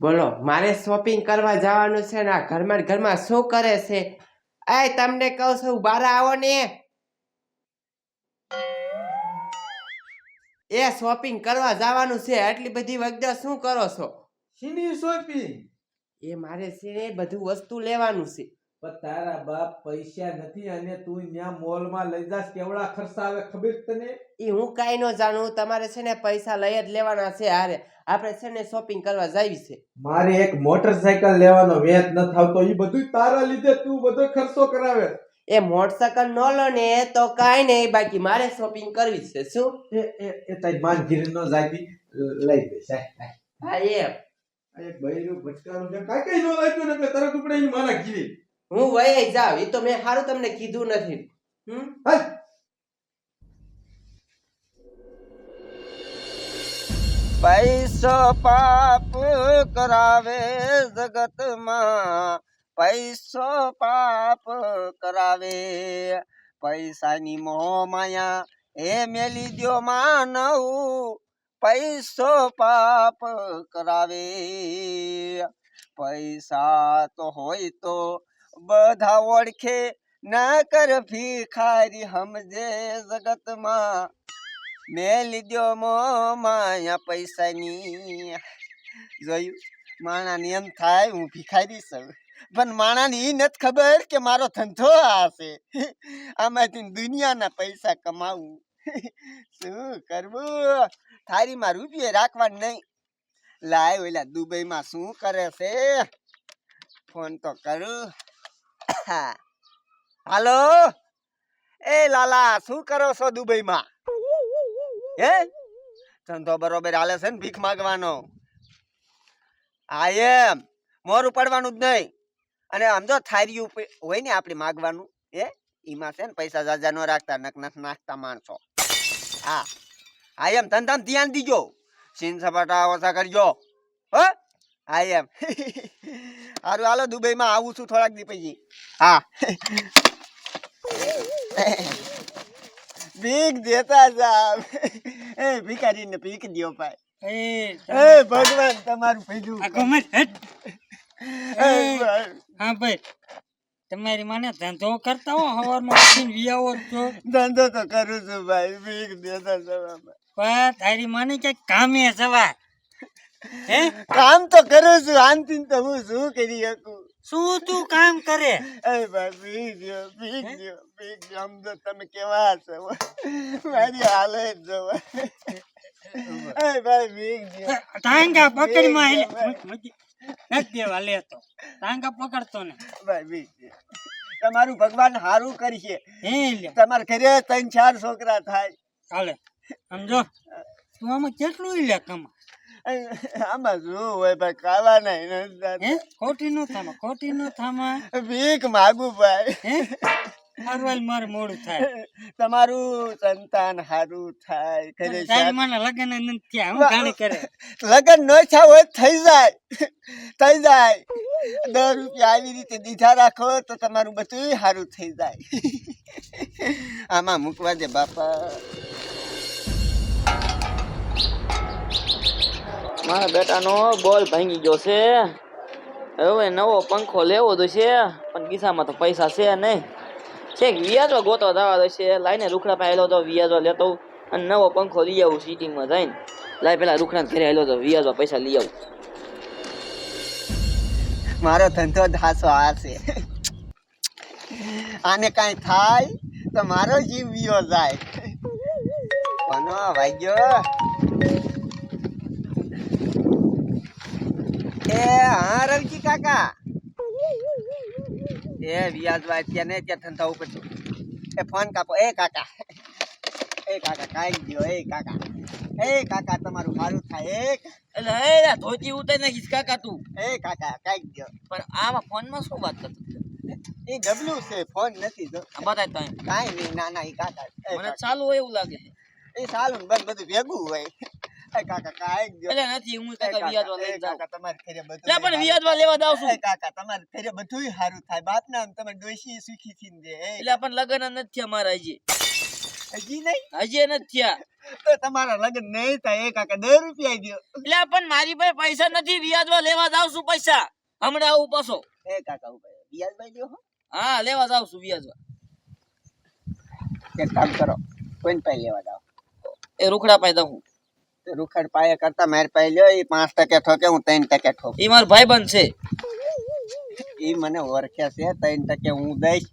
બોલો મારે શોપિંગ કરવા જવાનું છે ને આ ઘરમાં ઘરમાં શું કરે છે? એ તમને કહું છું બહાર આવો ને. એ શોપિંગ કરવા જવાનું છે આટલી બધી વગડા શું કરો છો? શીની શોપિંગ એ મારે છે બધું વસ્તુ લેવાનું છે. પણ તારા બાપ પૈસા નથી અને તું ન્યા મોલમાં લઈ જાસ કેવડા ખર્ચા આવે ખબર તને? એ હું કાંઈ ન જાણું તમારે છે ને પૈસા લઈ જ લેવાના છે હારે. આપણે છે ને શોપિંગ કરવા જાવી છે. મારે એક મોટરસાયકલ લેવાનો વેચ ન થાવતો એ બધું તારા લીધે તું બધો ખર્ચો કરાવે. એ મોટરસાયકલ ન લો ને તો કાંઈ નહીં બાકી મારે શોપિંગ કરવી છે શું? એ એ એ તારી માન ઘીર ન જાતી. લઈ દે સાહેબ હા એ એક બૈરું ભટકાનું છે. કાંઈ કઈ ન લાગ્યું ને તરત ઉપડે માના ઘીરી. હું વહી જાવ એ તો મેં સારું તમને કીધું નથી. હમ? પૈસો પાપ કરાવે જગતમાં. પૈસો પાપ કરાવે. પૈસાની મોહ માયા એ મેલી દ્યો માનવ. પૈસો પાપ કરાવે. પૈસા તો હોય તો બધા ઓળખે. ના કર ભિખારી સમજે જગતમાં. મેં લીધો મો માયા પૈસાની. જોયું? માણાને એમ થાય, હું ભિખારી છું. પણ માણાને એ નથી ખબર કે મારો ધંધો આ આમાંથી દુનિયાના પૈસા કમાવું. શું કરવું? થારીમાં રૂપિયે રાખવાનું નહીં. લાય ઓલા દુબઈમાં શું કરે છે? ફોન તો કરું. હાલો? એ લાલા, શું કરો છો દુબઈમાં? હે? ધંધો બરોબર હાલે છે ને ભીખ માગવાનો. હા, એમ. મોરું પડવાનું જ નહીં. અને આમ જો થારીયું હોય ને આપણે માગવાનું એ એમાં છે ને પૈસા જાજા ન રાખતા નક નક નાખતા માણસો. હા. હા, એમ. ધંધામાં ધ્યાન દીજો. સીન સપાટા ઓછા કરજો. હ? હા, એમ. સારું હાલો દુબઈમાં આવું છું થોડાક દી પછી હા. ભીખ દેતા સાહેબ એ ભિખારીને ભીખ દો ભાઈ. એ ભગવાન તમારું ભેજું આ ગમે. હા ભાઈ. તમારી માને ધંધો કરતા હો સવારમાં ઉઠીને વિયાવો છો. ધંધો તો કરું છું ભાઈ ભીખ દેતા જવા પણ તારી માને ક્યાંક કામે જવા. હે? કામ તો કરું છું આનથી તો હું શું કરી શકું? શું તું કામ કરે? અરે ભાઈ ભીખ દ્યો ભીખ આમ તો તમે કેવા છો? મારી હાલત ભાઈ ટાંગા. નથી દેવા લેતો. ટાંગા પકડતો ને. ભાઈ દ્યો તમારું ભગવાન સારું કરશે. તમારા ઘરે ત્રણ ચાર છોકરા થાય. ચાલે. સમજો? તું આમાં કેટલું લે કમા? આમાં શું હોય ભાઈ ખાવા નહીં હે? ખોટી નો થામા ખોટી નો થામા. ભીખ માગું ભાઈ. હે? હારવાલ મારે મોડું થાય. તમારું સંતાન સારું થાય લગ્ન તારી માને લગન નથી થયા હું ગાણી કરે. લગન ન થયા હોય થઈ જાય. થઈ જાય. દસ રૂપિયા આવી રીતે દીધા રાખો તો તમારું બધું સારું થઈ જાય. આમાં મૂકવા દે બાપા. મારા બેટાનો બોલ ભાંગી ગયો છે. હવે નવો પંખો લેવો તો છે, પણ ગીસામાં તો પૈસા છે નહીં. છે વ્યાજો ગોતો થવા દો છે, લાઈને રૂખડા પાસે આવેલો તો વ્યાજો લેતો અને નવો પંખો લઈ આવું સિટીમાં જઈને. લાઈ પેલા રૂખડા ઘરે આવેલો તો વ્યાજો પૈસા લઈ આવું. મારો ધંધો ધાસો આ છે. આને કાંઈ થાય તો મારો જીવ વિયો જાય. કોનો ભાગ્યો એ હા રવિજી કાકા. એ વ્યાજવા ત્યાં ને ત્યાં ઉપર પછી એ ફોન કાપો. એ કાકા. એ કાકા કાઈ ગયો. એ કાકા. એ કાકા તમારું સારું થાય. એ એટલે હે ધોતી ઉતારી નાખીશ કાકા તું. એ કાકા કાઈ ગયો. પણ આમાં ફોનમાં શું વાત કરતો એ ડબલ્યુ છે ફોન નથી બતાય તો કાઈ નહીં ના ના એ કાકા. મને ચાલુ હોય એવું લાગે એ ચાલુ ને બંધ બધું ભેગું હોય. એ કાકા કાંઈ એટલે નથી હું કાકા કાકા, વ્યાજવા લઈ જાઉં. કાકા, તમારે ઘરે બધું એટલે પણ સારું. લેવા જાવ છું. કાકા તમારે ઘરે બધું સારું થાય. બાપ ના તમે ડોશી સુખી થી દે એટલે પણ લગન નથી અમારા હજી. હજી નહીં? હજી નથી થયા. તો તમારા લગ્ન નહીં થાય. એ કાકા દસ રૂપિયા દ્યો એટલે પણ મારી પાસે પૈસા નથી. વ્યાજમાં લેવા જાવ છું પૈસા. હમણાં આવું પાછો. એ કાકા ઉપર વ્યાજભાઈ દ્યો હા. લેવા જાવ છું વ્યાજમાં એક કામ કરો. કોઈને પાસે લેવા જાવ એ રોકડા પાસે દઉં રૂખડ પાયે કરતા મારી પાસે લ્યો એ પાંચ ટકે ઠોકે હું ત્રણ ટકે ઠોક. એ મારો ભાઈબંધ છે. એ મને ઓળખે છે ત્રણ ટકે હું દઈશ.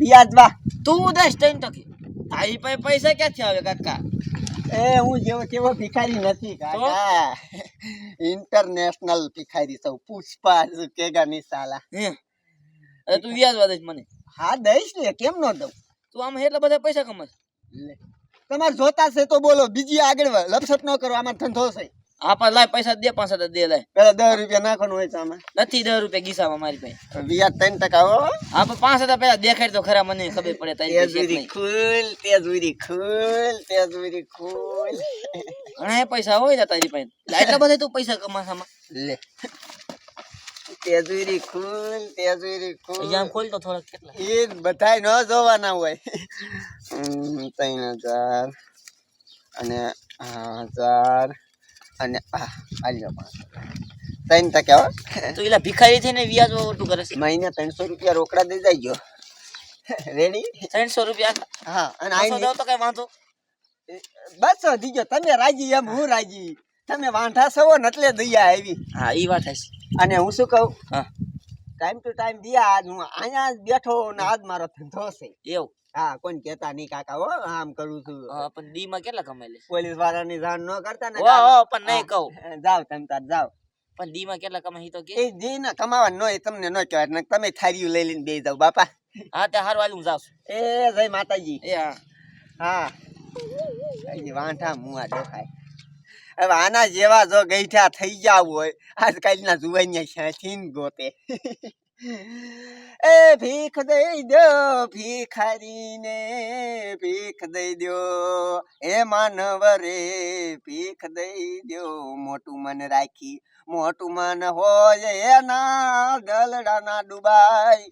વ્યાજવા તું દઈશ ત્રણ ટકે. તારી પાસે પૈસા ક્યાંથી આવે કાકા? એ હું જેવો તેવો ભિખારી નથી કાકા. ઇન્ટરનેશનલ ભિખારી સૌ પુષ્પા કેગા ની સાલા. હે? અરે તું વ્યાજવા દઈશ મને. હા દઈશ ને કેમ નો દઉં? તું આમ એટલા બધા પૈસા કમાશ. લે. તમારે જોતા છે તો બોલો બીજી આગળ લપસટ ન કરો આમાં ધંધો છે. હા લાય પૈસા દે પાંચ દે લાય. પેલા દસ રૂપિયા નાખવાનું હોય તો આમાં. નથી દસ રૂપિયા ગીસામાં મારી પાસે. વ્યાજ ત્રણ ટકા હો. આપ પાંચ હજાર પેલા દેખાય તો ખરા મને ખબર પડે નહીં. ખુલ તેજુરી ખુલ તેજુરી ખુલ. ઘણા પૈસા હોય ને તારી પાસે. એટલા બધા તું પૈસા કમાસ આમાં. લે. તેજુરી ખૂન તેજુરી ખૂન અહીંયા ખોલ તો થોડાક કેટલા? એ બધાય ન જોવાના હોય. ત્રણ હજાર અને હજાર અને આ આલ્યો ત્રણ ટકા હો. તો એલા ભિખારી થઈને વ્યાજ ઓટું કરે છે? મહિને ત્રણસો રૂપિયા રોકડા દઈ જાય રેડી ત્રણસો રૂપિયા? હા અને આઈ દો તો કઈ વાંધો? બસો દીજો. તમે રાજી એમ હું રાજી. તમે વાંઠા છો ને એટલે દયા આવી. હા એ વાત હશે. અને હું શું કહું? ટાઈમ ટુ ટાઈમ દિયા આજ હું અહીંયા જ બેઠો ને આજ મારો ધંધો છે. એવું? હા કોઈ કેતા નહીં કાકા હો આમ કરું છું. પણ દી માં કેટલા કમાઈ લે? પોલીસ વાળાની જાણ ન કરતા ને વાહ, પણ નહીં કહું. જાવ તમ તાર જાવ પણ દી માં કેટલા કમાઈ તો કે? એ જી ના કમાવા નો એ તમને ન કહેવાય ને તમે થારીયું લઈ લઈને બે જાવ બાપા. હા તે હારું હાલું જાવ છું. એ જય માતાજી. એ હા. હા. વાંઠા મુઆ દેખાય. હવે આના જેવા જો ગઈઠા થઈ ગયા હોય, આજકાલના જુવાનિયા શાંતિન ગોતે. એ ભીખ દઈ દો, ભીખારીને ભીખ દઈ દો. એ માનવ રે ભીખ દઈ દો. મોટું મન રાખી, મોટું મન હોય એના ગલડાના ડુબાઈ.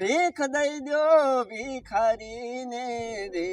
ભીખ દઈ દો, ભીખારીને રે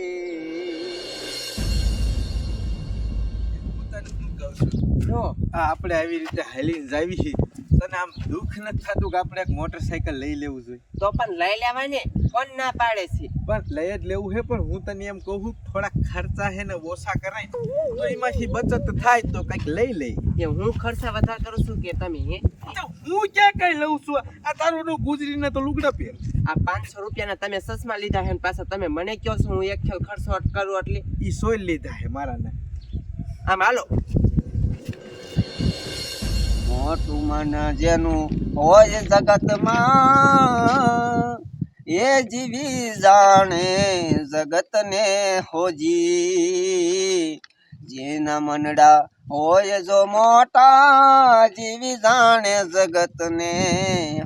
જો આપણે આવી રીતે હાલીને જાવી છે. તને આમ દુઃખ નથી થતું કે આપણે એક મોટરસાયકલ લઈ લેવું જોઈએ? તો પણ લઈ લેવા ને કોણ ના પાડે છે? પણ લઈ જ લેવું છે પણ હું તને એમ કહું થોડા ખર્ચા છે ને ઓછા કરાય. તો એમાંથી બચત થાય તો કંઈક લઈ લઈ એ હું ખર્ચા વધારે કરું છું કે તમે હે? તો હું ક્યાં કઈ લઉં છું? આ તારું નું ગુજરીને તો લુગડા પહેર. આ પાંચસો રૂપિયાના તમે સસમા લીધા હે પાછા તમે મને કહો છો હું એક ખેલ ખર્ચો કરું એટલે? એ સોય લીધા હે મારા ને આમ હાલો. મોટું મન જેનું હોય જગતમાં એ જીવી જાણે જગતને હોજી. જેના મનડા હોય જો મોટા જીવી જાણે જગતને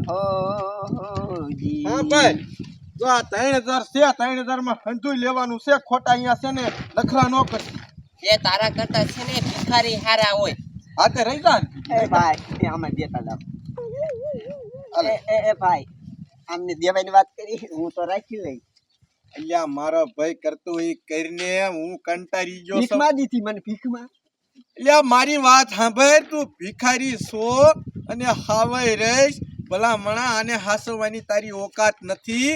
હોજી. હા જો આ ત્રણ હજાર છે ત્રણ હજારમાં હંધુય લેવાનું છે ખોટા અહીંયા છે ને લખરા નો કર એ તારા કરતા છે ને ભિખારી હારા હોય. આ તે રહી જા. એ ભાઈ એ દેતા જાવ એ એ એ ભાઈ આમને દેવાની વાત કરી હું તો રાખી લઈ અલ્યા મારો ભાઈ કરતો એ કરીને હું કંટાળી ગયો ભીખમાં દીધી મને ભીખમાં. અલ્યા મારી વાત સાંભળ તું ભિખારી છો અને હાવય રહીશ ભલા મણા અને હાસવાની તારી ઓકાત નથી.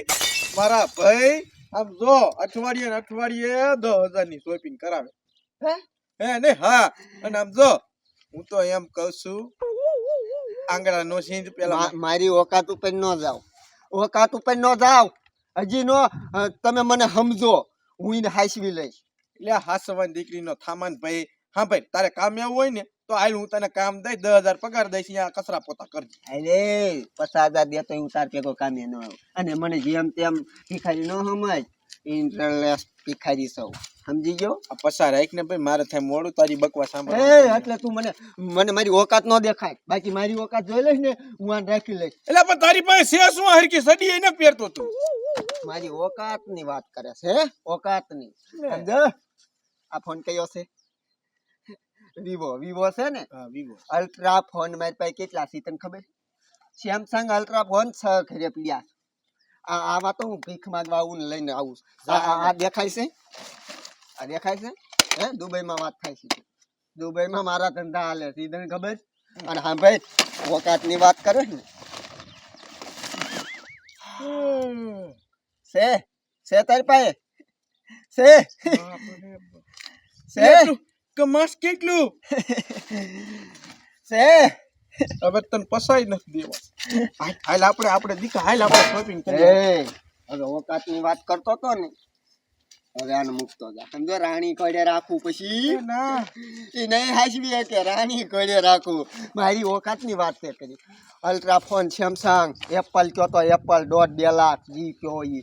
મારા ભાઈ આમ જો અઠવાડિયે ને અઠવાડિયે દસ હજારની શોપિંગ કરાવે. હે? હે ને? હા અને આમ જો હું તો એમ કઉ છું આંગળા નો સિંધ પેલા મારી ઓકાત ઉપર ન જાવ. ઓકાત ઉપર ન જાવ. હજી નો તમે મને સમજો. હું એને હાસવી લઈશ. એટલે હાસવાની દીકરીનો થામાન ભાઈ હા ભાઈ તારે કામ એવું હોય ને તો હાલ હું તને કામ દઈ દસ હજાર પગાર દઈશ અહીંયા કચરા પોતા કરજે. અરે પચાસ હજાર દે તો હું તાર ભેગો કામે ન આવું. અને મને જેમ તેમ ભિખારી ન સમજ ઇન્ટરલેસ ભિખારી સૌ. સમજી ગયો? આ પસાર રાખ ને ભાઈ મારે થાય મોડું તારી બકવા એ સાંભળ એટલે તું મને મને મારી ઓકાત ન દેખાય. બાકી મારી ઓકાત જોઈ લઈશ ને હું આને રાખી લઈશ. એટલે પણ તારી પાસે છે શું હરકી સડી એને પહેરતો તું? મારી ઓકાતની વાત કરે છે ઓકાતની સમજો આ ફોન કયો છે? વિવો વિવો છે ને? હા વિવો. અલ્ટ્રા ફોન મારી પાસે કેટલા છે તને ખબર? સેમસંગ અલ્ટ્રા ફોન છ ઘરે પડ્યા આ આવા તો હું ભીખ માંગવા આવું લઈને આવું આ દેખાય છે? આ દેખાય છે? હે? દુબઈમાં વાત થાય છે. દુબઈમાં મારા ધંધા હાલે છે તને ખબર? અને હા ભાઈ વકાતની વાત કરે ને? સે સે તારી પાસે? સે સે કમાસ કેટલું? છે? હવે તને પસાઈ નથી દેવા. હાલ આપણે આપણે દીકા હાલ આપણે શોપિંગ કરીએ હવે ઓકાતની વાત કરતો તો ને હવે આને મૂકતો જા. સમજો રાણી કોડે રાખું પછી. એ ના. એ નહીં હાચવી કે રાણી કોડે રાખું. મારી ઓકાતની વાત તે કરી અલ્ટ્રાફોન સેમસંગ એપલ કયો તો એપલ દોઢ બે લાખ જી કયો ઈ.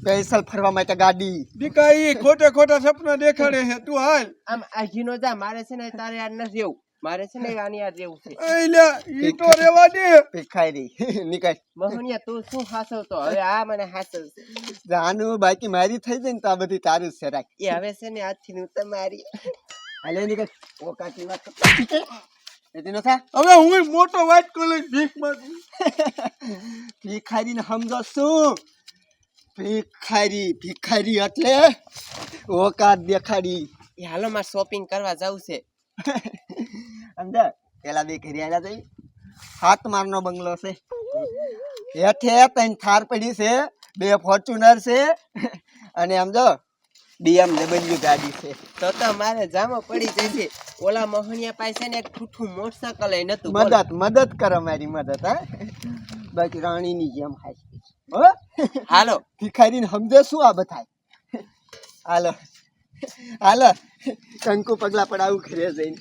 સ્પેશિયલ ફરવા માટે ગાડી. દીકા ઈ ખોટે ખોટા સપના દેખાડે છે. તું હાલ. આમ આજીનો જા મારે છે ને તારે આ નથી રહેવું મારે છે ને આની યાદ રહેવું છે. એલા ઈ તો રેવા દે ભિખારી. નીકળ. મહુનિયા તું શું હાસવતો હવે આ મને હાસવ જાનું બાકી મારી થઈ જાય ને તો આ બધી તારું છે રાખ. એ હવે છે ને આજથી હું તમારી. હાલે નીકળ. ઓકાતની વાત કરતો. એથી ન થા. હવે હું મોટો વાત કોલેજ ભીખ માંગુ. ભિખારીને સમજો શું ભિખારી ભિખારી એટલે ઓકાત દેખાડી. એ હાલો મારે શોપિંગ કરવા જવું છે. સમજા પેલા બે ઘરે આવ્યા જઈ. હાથ મારનો બંગલો છે. હેઠે ત્રણ થાર પડી છે બે ફોર્ચ્યુનર છે અને સમજો બીએમડબલ્યુ ગાડી છે. તો તો મારે જામો પડી જશે ઓલા મોહણિયા પાસે ને એક ઠૂઠું મોટરસાયકલ એ નતું. મદદ મદદ કરો મારી મદદ હા. બાકી રાણીની જેમ હાઈ હો? હાલો. ભિખારીને સમજે શું આ બધાય? હાલો. હાલો. કંકુ પગલા પડાવું ઘરે જઈને.